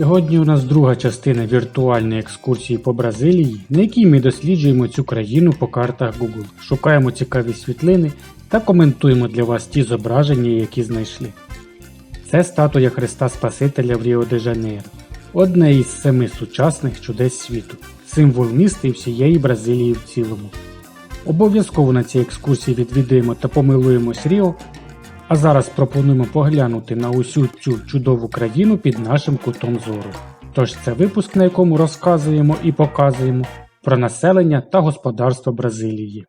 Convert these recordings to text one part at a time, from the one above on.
Сьогодні у нас друга частина віртуальної екскурсії по Бразилії, на якій ми досліджуємо цю країну по картах Google, шукаємо цікаві світлини та коментуємо для вас ті зображення, які знайшли. Це статуя Христа Спасителя в Ріо де Жанейро, одне із семи сучасних чудес світу, символ міста і всієї Бразилії в цілому. Обов'язково на цій екскурсії відвідуємо та помилуємось Ріо, а зараз пропонуємо поглянути на усю цю чудову країну під нашим кутом зору. Тож це випуск, на якому розказуємо і показуємо про населення та господарство Бразилії.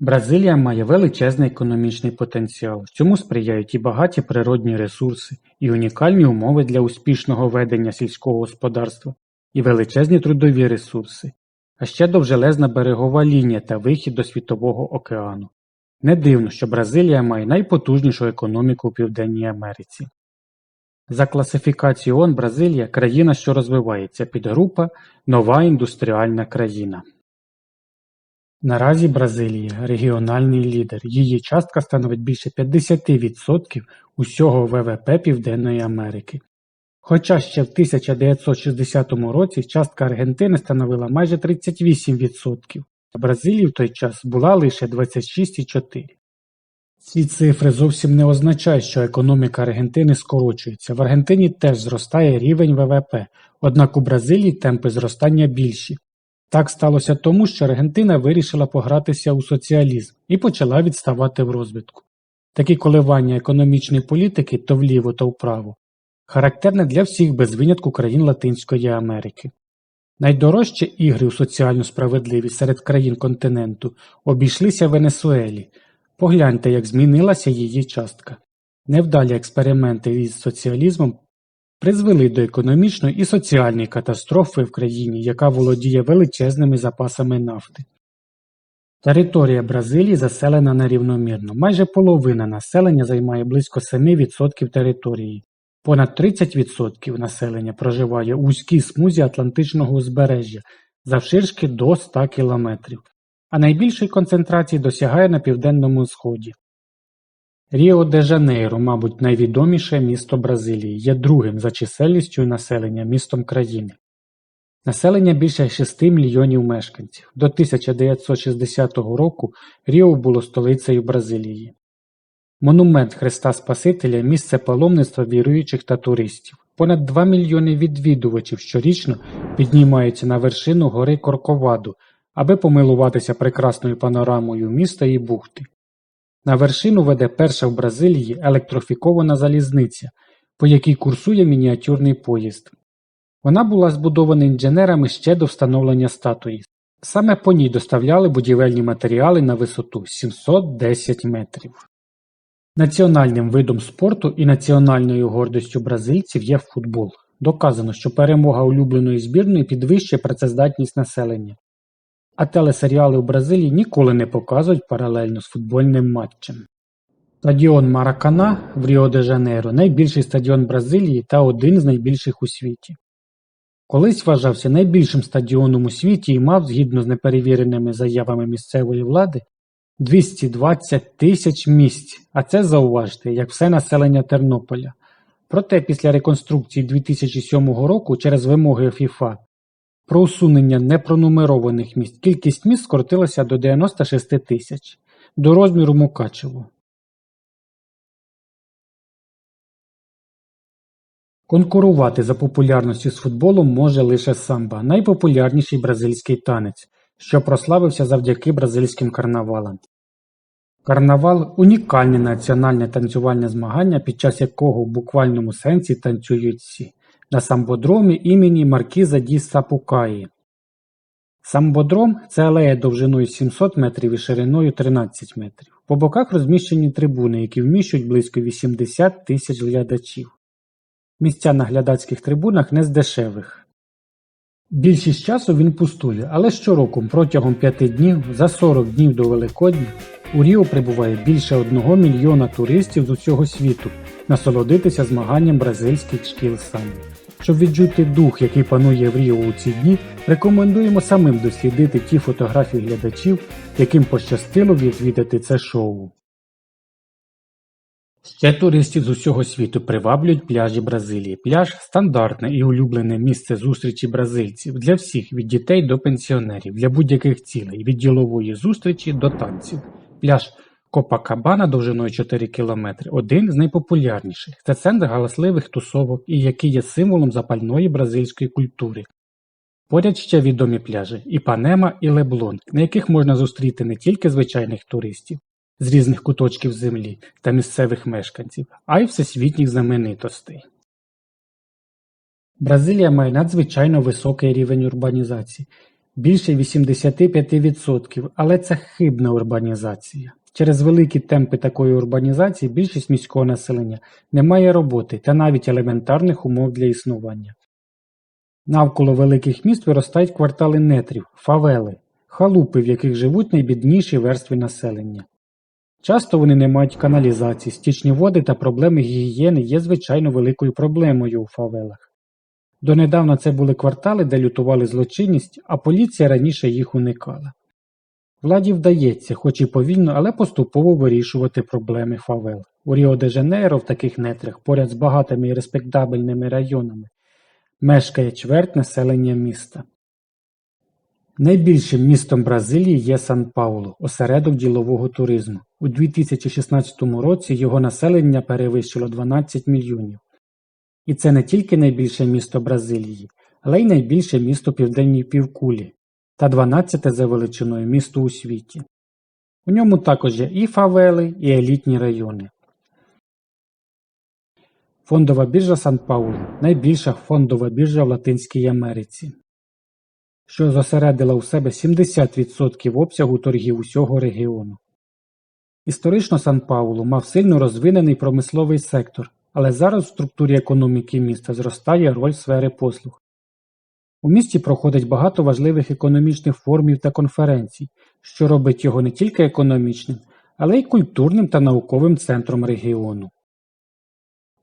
Бразилія має величезний економічний потенціал. Цьому сприяють і багаті природні ресурси, і унікальні умови для успішного ведення сільського господарства, і величезні трудові ресурси, а ще довжелезна берегова лінія та вихід до Світового океану. Не дивно, що Бразилія має найпотужнішу економіку у Південній Америці. За класифікацією ООН Бразилія – країна, що розвивається, підгрупа «Нова індустріальна країна». Наразі Бразилія – регіональний лідер, її частка становить більше 50% усього ВВП Південної Америки. Хоча ще в 1960 році частка Аргентини становила майже 38%, а Бразилії в той час була лише 26,4%. Ці цифри зовсім не означають, що економіка Аргентини скорочується. В Аргентині теж зростає рівень ВВП, однак у Бразилії темпи зростання більші. Так сталося тому, що Аргентина вирішила погратися у соціалізм і почала відставати в розвитку. Такі коливання економічної політики то вліво, то вправо характерне для всіх без винятку країн Латинської Америки. Найдорожчі ігри у соціальну справедливість серед країн континенту обійшлися Венесуелі. Погляньте, як змінилася її частка. Невдалі експерименти із соціалізмом призвели до економічної і соціальної катастрофи в країні, яка володіє величезними запасами нафти. Територія Бразилії заселена нерівномірно. Майже половина населення займає близько 7% території. Понад 30% населення проживає у вузькій смузі Атлантичного узбережжя завширшки до 100 кілометрів, а найбільшої концентрації досягає на південному сході. Ріо де Жанейро, мабуть, найвідоміше місто Бразилії, є другим за чисельністю населення містом країни. Населення більше 6 мільйонів мешканців. До 1960 року Ріо було столицею Бразилії. Монумент Христа Спасителя – місце паломництва віруючих та туристів. Понад 2 мільйони відвідувачів щорічно піднімаються на вершину гори Корковаду, аби помилуватися прекрасною панорамою міста і бухти. На вершину веде перша в Бразилії електрофікована залізниця, по якій курсує мініатюрний поїзд. Вона була збудована інженерами ще до встановлення статуї. Саме по ній доставляли будівельні матеріали на висоту 710 метрів. Національним видом спорту і національною гордістю бразильців є футбол. Доказано, що перемога улюбленої збірної підвищує працездатність населення. А телесеріали у Бразилії ніколи не показують паралельно з футбольним матчем. Стадіон Маракана в Ріо-де-Жанейро найбільший стадіон Бразилії та один з найбільших у світі. Колись вважався найбільшим стадіоном у світі і мав, згідно з неперевіреними заявами місцевої влади, 220 тисяч місць, а це зауважте, як все населення Тернополя. Проте після реконструкції 2007 року через вимоги ФІФА про усунення непронумерованих місць кількість місць скоротилася до 96 тисяч, до розміру Мукачево. Конкурувати за популярністю з футболом може лише самба, найпопулярніший бразильський танець, що прославився завдяки бразильським карнавалам. Карнавал – унікальне національне танцювальне змагання, під час якого в буквальному сенсі танцюють всі на самбодромі імені Маркіза ді Сапукаї. Самбодром – це алея довжиною 700 метрів і шириною 13 метрів. По боках розміщені трибуни, які вміщують близько 80 тисяч глядачів. Місця на глядацьких трибунах не з дешевих. Більшість часу він пустує, але щороку протягом 5 днів за 40 днів до Великодня у Ріо прибуває більше 1 мільйона туристів з усього світу насолодитися змаганням бразильських шкіл самбо. Щоб відчути дух, який панує в Ріо у ці дні, рекомендуємо самим дослідити ті фотографії глядачів, яким пощастило відвідати це шоу. Ще туристів з усього світу приваблюють пляжі Бразилії. Пляж – стандартне і улюблене місце зустрічі бразильців для всіх від дітей до пенсіонерів, для будь-яких цілей, від ділової зустрічі до танців. Пляж Копакабана довжиною 4 км – один з найпопулярніших. Це центр галасливих тусовок і який є символом запальної бразильської культури. Поряд ще відомі пляжі – Іпанема і Леблон, на яких можна зустріти не тільки звичайних туристів з різних куточків землі та місцевих мешканців, а й всесвітніх знаменитостей. Бразилія має надзвичайно високий рівень урбанізації – більше 85%, але це хибна урбанізація. Через великі темпи такої урбанізації більшість міського населення не має роботи та навіть елементарних умов для існування. Навколо великих міст виростають квартали нетрів, фавели, халупи, в яких живуть найбідніші верстви населення. Часто вони не мають каналізації, стічні води та проблеми гігієни є звичайно великою проблемою у фавелах. Донедавна це були квартали, де лютували злочинність, а поліція раніше їх уникала. Владі вдається, хоч і повільно, але поступово вирішувати проблеми фавел. У Ріо-де-Жанейро в таких нетрях, поряд з багатими і респектабельними районами, мешкає чверть населення міста. Найбільшим містом Бразилії є Сан-Паулу, осередок ділового туризму. У 2016 році його населення перевищило 12 мільйонів. І це не тільки найбільше місто Бразилії, але й найбільше місто Південній півкулі та 12 за величиною місто у світі. У ньому також є і фавели, і елітні райони. Фондова біржа Сан-Паулу найбільша фондова біржа в Латинській Америці, що зосередила у себе 70% обсягу торгів усього регіону. Історично Сан-Паулу мав сильно розвинений промисловий сектор, але зараз в структурі економіки міста зростає роль сфери послуг. У місті проходить багато важливих економічних форумів та конференцій, що робить його не тільки економічним, але й культурним та науковим центром регіону.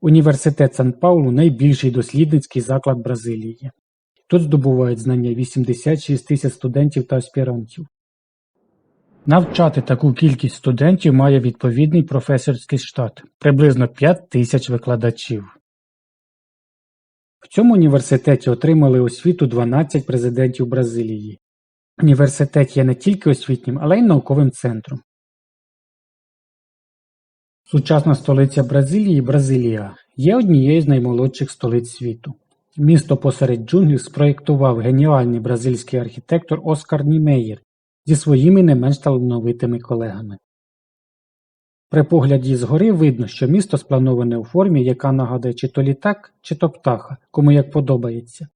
Університет Сан-Паулу найбільший дослідницький заклад Бразилії. Тут здобувають знання 86 тисяч студентів та аспірантів. Навчати таку кількість студентів має відповідний професорський штат – приблизно 5 тисяч викладачів. В цьому університеті отримали освіту 12 президентів Бразилії. Університет є не тільки освітнім, але й науковим центром. Сучасна столиця Бразилії Бразилія є однією з наймолодших столиць світу. Місто посеред джунглів спроєктував геніальний бразильський архітектор Оскар Німеєр зі своїми не менш талановитими колегами. При погляді згори видно, що місто сплановане у формі, яка нагадує чи то літак, чи то птаха, кому як подобається.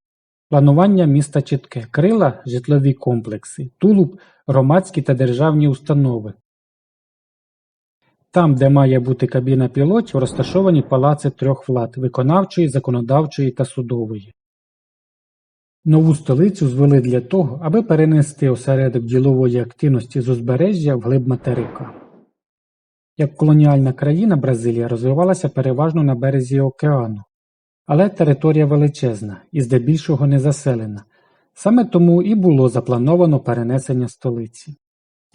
Планування міста чітке, крила житлові комплекси, тулуб громадські та державні установи. Там, де має бути кабіна пілотів, розташовані палаци трьох влад виконавчої, законодавчої та судової. Нову столицю звели для того, аби перенести осередок ділової активності з узбережжя вглиб материка. Як колоніальна країна Бразилія розвивалася переважно на березі океану, але територія величезна і здебільшого не заселена, саме тому і було заплановано перенесення столиці.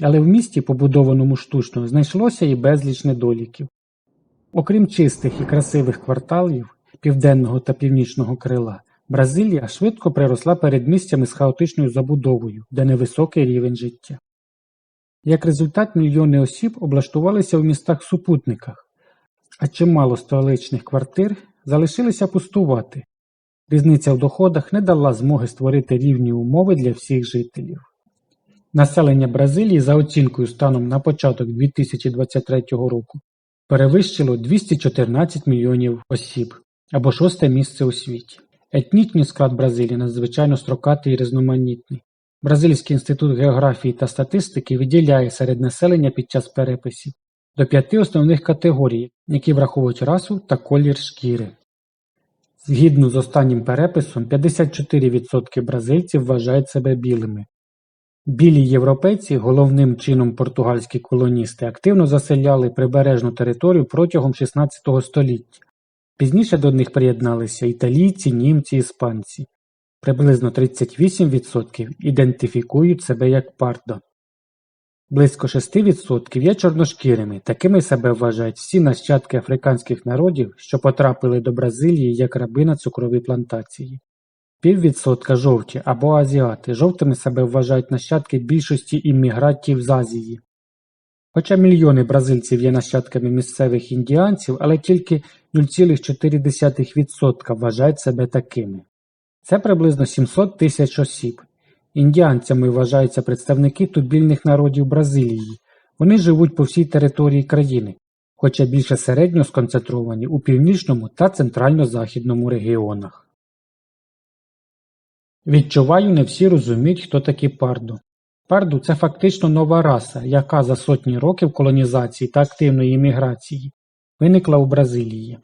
Але в місті, побудованому штучно, знайшлося і безліч недоліків. Окрім чистих і красивих кварталів південного та північного крила, Бразилія швидко приросла перед місцями з хаотичною забудовою, де невисокий рівень життя. Як результат, мільйони осіб облаштувалися в містах-супутниках, а чимало столичних квартир залишилися пустувати. Різниця в доходах не дала змоги створити рівні умови для всіх жителів. Населення Бразилії за оцінкою станом на початок 2023 року перевищило 214 мільйонів осіб або шосте місце у світі. Етнічний склад Бразилії надзвичайно строкатий і різноманітний. Бразильський інститут географії та статистики виділяє серед населення під час переписів до п'яти основних категорій, які враховують расу та колір шкіри. Згідно з останнім переписом, 54% бразильців вважають себе білими. Білі європейці, головним чином португальські колоністи, активно заселяли прибережну територію протягом 16 століття. Пізніше до них приєдналися італійці, німці, іспанці. Приблизно 38% ідентифікують себе як пардо. Близько 6% є чорношкірими, такими себе вважають всі нащадки африканських народів, що потрапили до Бразилії як раби на цукровій плантації. Піввідсотка жовті або азіати, жовтими себе вважають нащадки більшості іммігрантів з Азії. Хоча мільйони бразильців є нащадками місцевих індіанців, але тільки 0,4% вважають себе такими. Це приблизно 700 тисяч осіб. Індіанцями вважаються представники тубільних народів Бразилії. Вони живуть по всій території країни, хоча більше середньо сконцентровані у північному та центрально-західному регіонах. Відчуваю, не всі розуміють, хто такі пардо. Пардо – це фактично нова раса, яка за сотні років колонізації та активної імміграції виникла у Бразилії.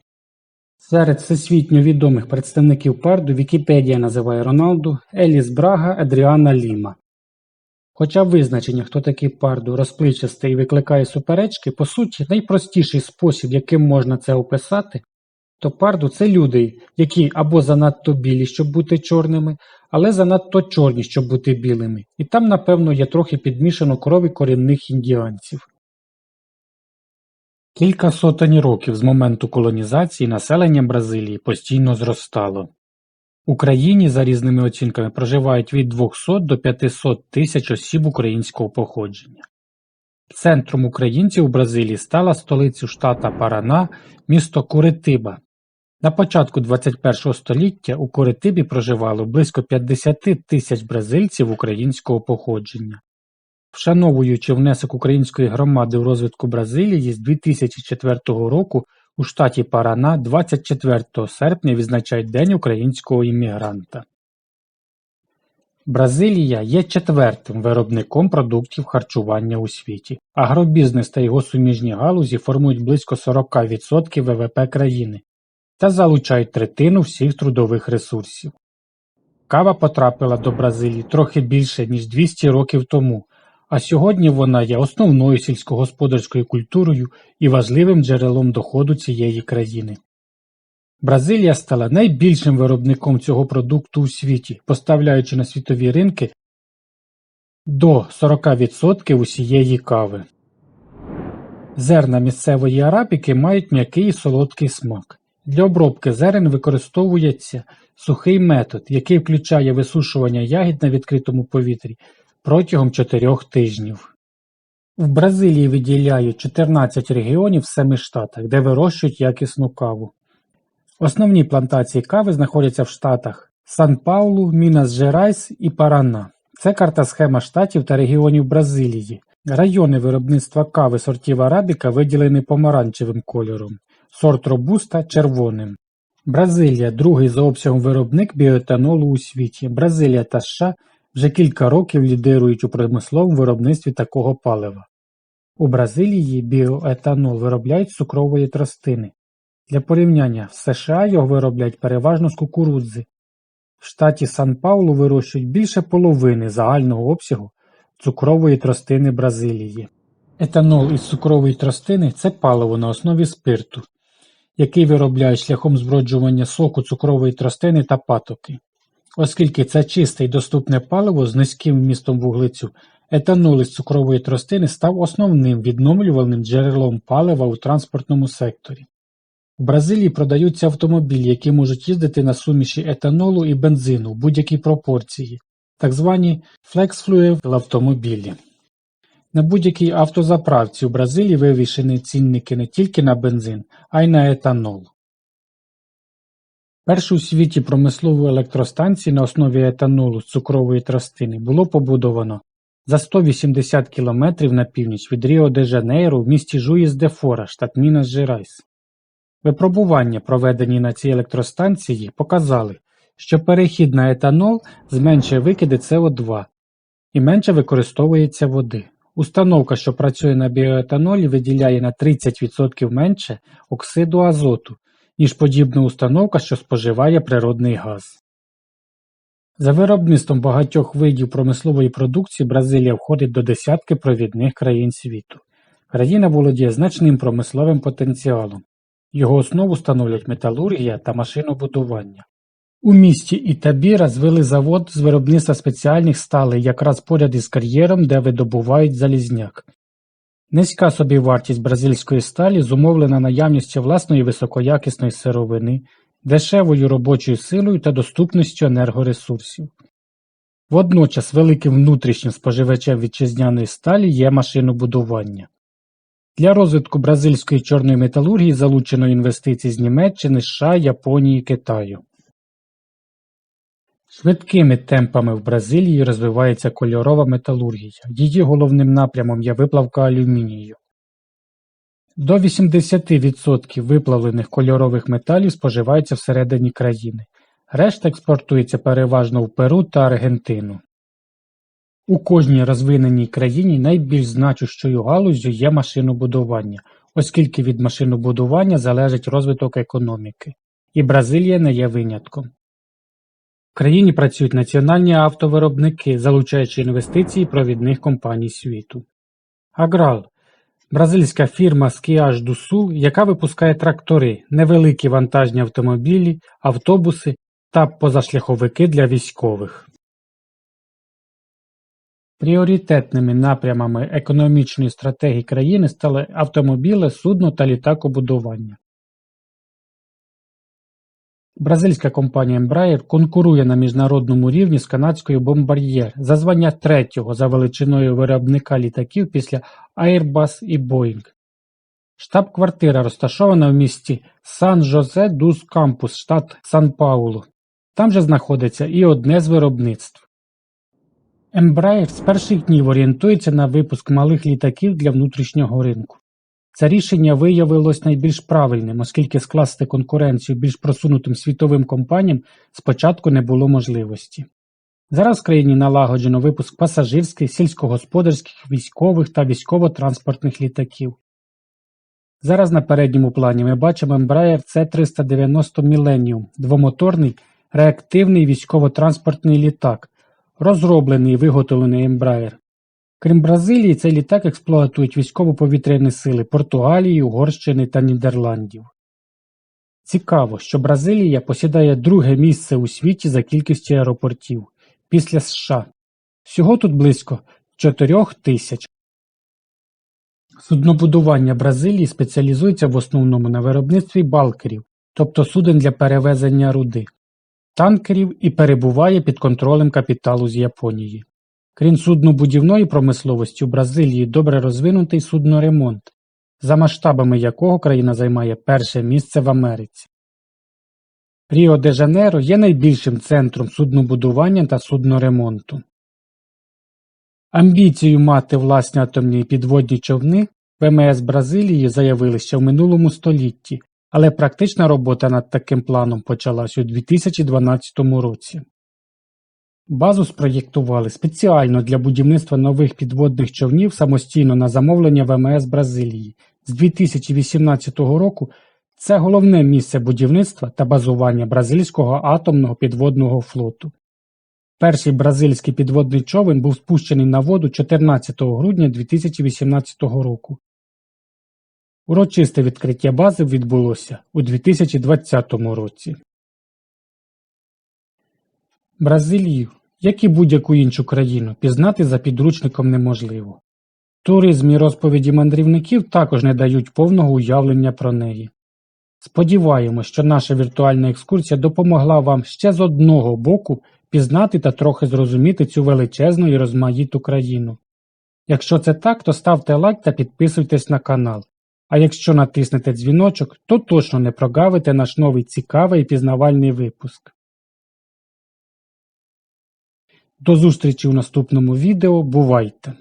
Серед всесвітньо відомих представників парду Вікіпедія називає Роналду, Еліс Брага, Едріана Ліма. Хоча визначення, хто такий парду, розпливчасте і викликає суперечки, по суті, найпростіший спосіб, яким можна це описати, то парду це люди, які або занадто білі, щоб бути чорними, але занадто чорні, щоб бути білими, і там, напевно, є трохи підмішано крові корінних індіанців. Кілька сотень років з моменту колонізації населення Бразилії постійно зростало. У країні, за різними оцінками, проживають від 200 до 500 тисяч осіб українського походження. Центром українців у Бразилії стала столиця штата Парана місто Куритиба. На початку 21 століття у Куритибі проживало близько 50 тисяч бразильців українського походження. Вшановуючи внесок української громади в розвитку Бразилії з 2004 року у штаті Парана 24 серпня відзначають День українського іммігранта. Бразилія є четвертим виробником продуктів харчування у світі. Агробізнес та його суміжні галузі формують близько 40% ВВП країни та залучають третину всіх трудових ресурсів. Кава потрапила до Бразилії трохи більше, ніж 200 років тому, а сьогодні вона є основною сільськогосподарською культурою і важливим джерелом доходу цієї країни. Бразилія стала найбільшим виробником цього продукту у світі, поставляючи на світові ринки до 40% усієї кави. Зерна місцевої арабіки мають м'який і солодкий смак. Для обробки зерен використовується сухий метод, який включає висушування ягід на відкритому повітрі протягом чотирьох тижнів. В Бразилії виділяють 14 регіонів в семи штатах, де вирощують якісну каву. Основні плантації кави знаходяться в штатах Сан-Паулу, Мінас-Жерайс і Парана. Це карта схема штатів та регіонів Бразилії. Райони виробництва кави сортів арабіка виділені помаранчевим кольором, сорт робуста червоним. Бразилія другий за обсягом виробник біоетанолу у світі. Бразилія та США вже кілька років лідирують у промисловому виробництві такого палива. У Бразилії біоетанол виробляють з цукрової тростини. Для порівняння, в США його виробляють переважно з кукурудзи. В штаті Сан-Паулу вирощують більше половини загального обсягу цукрової тростини Бразилії. Етанол із цукрової тростини це паливо на основі спирту, який виробляють шляхом зброджування соку цукрової тростини та патоки. Оскільки це чисте й доступне паливо з низьким вмістом вуглецю, етанол із цукрової тростини став основним відновлювальним джерелом палива у транспортному секторі. У Бразилії продаються автомобілі, які можуть їздити на суміші етанолу і бензину в будь-якій пропорції, так звані флекс-флюел автомобілі. На будь-якій автозаправці у Бразилії вивішені цінники не тільки на бензин, а й на етанол. Першу у світі промислову електростанцію на основі етанолу з цукрової тростини було побудовано за 180 кілометрів на північ від Ріо-де-Жанейро в місті Жуїс-де-Фора, штат Мінас-Жерайс. Випробування, проведені на цій електростанції, показали, що перехід на етанол зменшує викиди СО2 і менше використовується води. Установка, що працює на біоетанолі, виділяє на 30% менше оксиду азоту, ніж подібна установка, що споживає природний газ. За виробництвом багатьох видів промислової продукції Бразилія входить до десятки провідних країн світу. Країна володіє значним промисловим потенціалом. Його основу становлять металургія та машинобудування. У місті Ітабіра звели завод з виробництва спеціальних сталей якраз поряд із кар'єром, де видобувають залізняк. Низька собівартість бразильської сталі зумовлена наявністю власної високоякісної сировини, дешевою робочою силою та доступністю енергоресурсів. Водночас великим внутрішнім споживачем вітчизняної сталі є машинобудування. Для розвитку бразильської чорної металургії залучено інвестиції з Німеччини, США, Японії, Китаю. Швидкими темпами в Бразилії розвивається кольорова металургія. Її головним напрямом є виплавка алюмінію. До 80% виплавлених кольорових металів споживається всередині країни. Решта експортується переважно в Перу та Аргентину. У кожній розвиненій країні найбільш значущою галуззю є машинобудування, оскільки від машинобудування залежить розвиток економіки. І Бразилія не є винятком. В країні працюють національні автовиробники, залучаючи інвестиції провідних компаній світу. Аграл – бразильська фірма з Кіаж ду яка випускає трактори, невеликі вантажні автомобілі, автобуси та позашляховики для військових. Пріоритетними напрямами економічної стратегії країни стали автомобіле, судно та літакобудування. Бразильська компанія Embraer конкурує на міжнародному рівні з канадською Bombardier за звання третього за величиною виробника літаків після Airbus і Boeing. Штаб-квартира розташована в місті Сан-Жозе-дус-Кампус, штат Сан-Паулу. Там же знаходиться і одне з виробництв. Embraer з перших днів орієнтується на випуск малих літаків для внутрішнього ринку. Це рішення виявилось найбільш правильним, оскільки скласти конкуренцію більш просунутим світовим компаніям спочатку не було можливості. Зараз в країні налагоджено випуск пасажирських, сільськогосподарських, військових та військово-транспортних літаків. Зараз на передньому плані ми бачимо Embraer C390 Millennium – двомоторний реактивний військово-транспортний літак, розроблений і виготовлений Embraer. Крім Бразилії, цей літак експлуатують військово-повітряні сили Португалії, Угорщини та Нідерландів. Цікаво, що Бразилія посідає друге місце у світі за кількістю аеропортів після США. Всього тут близько 4 тисяч. Суднобудування Бразилії спеціалізується в основному на виробництві балкерів, тобто суден для перевезення руди, танкерів і перебуває під контролем капіталу з Японії. Крім суднобудівної промисловості, у Бразилії добре розвинутий судноремонт, за масштабами якого країна займає перше місце в Америці. Ріо-де-Жанейро є найбільшим центром суднобудування та судноремонту. Амбіцію мати власні атомні підводні човни ВМС Бразилії заявили ще в минулому столітті, але практична робота над таким планом почалась у 2012 році. Базу спроєктували спеціально для будівництва нових підводних човнів самостійно на замовлення ВМС Бразилії. З 2018 року це головне місце будівництва та базування бразильського атомного підводного флоту. Перший бразильський підводний човен був спущений на воду 14 грудня 2018 року. Урочисте відкриття бази відбулося у 2020 році. Бразилію, як і будь-яку іншу країну, пізнати за підручником неможливо. Туризм і розповіді мандрівників також не дають повного уявлення про неї. Сподіваємось, що наша віртуальна екскурсія допомогла вам ще з одного боку пізнати та трохи зрозуміти цю величезну і розмаїту країну. Якщо це так, то ставте лайк та підписуйтесь на канал. А якщо натиснете дзвіночок, то точно не прогавите наш новий цікавий і пізнавальний випуск. До зустрічі у наступному відео. Бувайте!